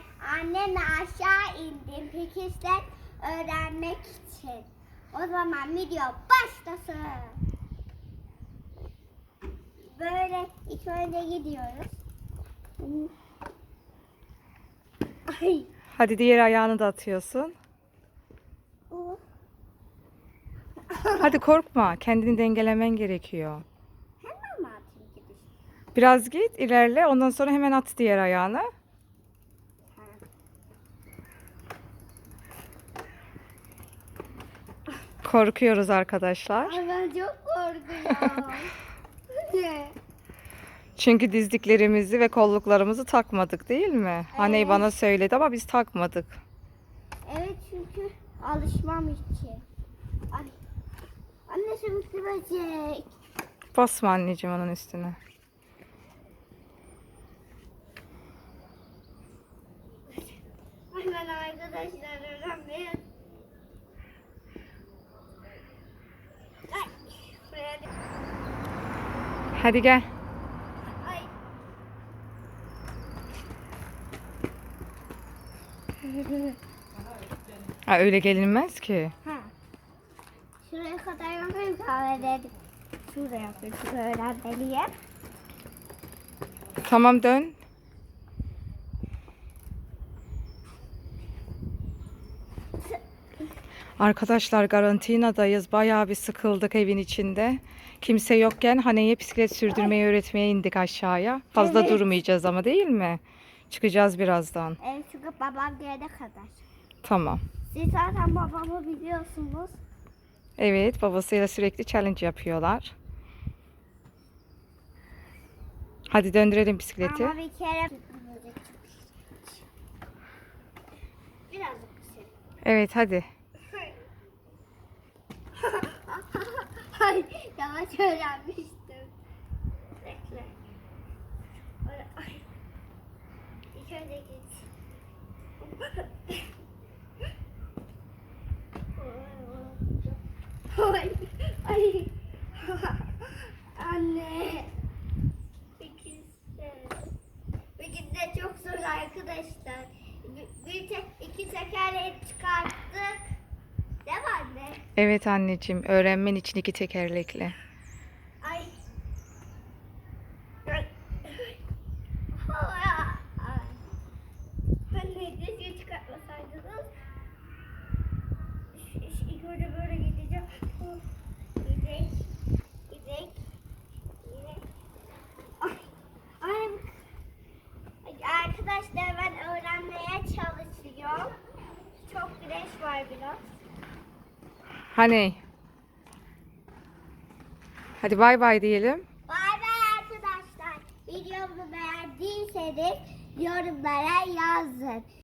ben annemle aşağı indim Pakistan öğrenmek için. O zaman video başlasın. Böyle ilk önce gidiyoruz. Ay. Hadi diğer ayağını da atıyorsun. Hadi korkma. Kendini dengelemen gerekiyor. Hemen mi atayım gidiş? Biraz git ilerle. Ondan sonra hemen at diğer ayağını. Korkuyoruz arkadaşlar. Ay ben çok korkuyorum. Çünkü dizliklerimizi ve kolluklarımızı takmadık değil mi? Evet. bana söyledi ama biz takmadık. evet çünkü alışmam için. Ay. Anne sümüklü böcek. Basma anneciğim onun üstüne. Hemen arkadaşlar öğrenmeye. Ay. Buraya bir- Hadi gel. Ay. Ha, öyle gelinmez ki. Ha. Şuraya kadar yapayım kahve. Şuraya yapayım. Şuraya öğrenmeliyim. Tamam dön. Arkadaşlar Garantina'dayız. Bayağı bir sıkıldık evin içinde. Kimse yokken Hane'ye bisiklet sürdürmeyi öğretmeye indik aşağıya. Fazla Evet. durmayacağız ama değil mi? Çıkacağız birazdan. Evet çünkü babam gelene kadar. Tamam. Siz zaten babamı biliyorsunuz. Evet babasıyla sürekli challenge yapıyorlar. Hadi döndürelim bisikleti. Ama bir kere Biraz Evet hadi. Ay yavaş öğrenmiştim. Bekle. Ay, önce git. Ay. Ay. Anne. İkisi. İkisi de çok zor arkadaşlar. Bir, bir iki tekerleği çıkarttık. Değil mi anne? Evet anneciğim öğrenmen için iki tekerlekli. Ay. Ay. Anne keşke çıkartmasaydınız. İlk önce böyle gideceğim. Gidek. Arkadaşlar ben öğrenmeye çalışıyorum. Çok güneş var biraz. Hani? Hadi bay bay diyelim. Bay bay arkadaşlar. Videomu beğendiyseniz yorumlara yazın.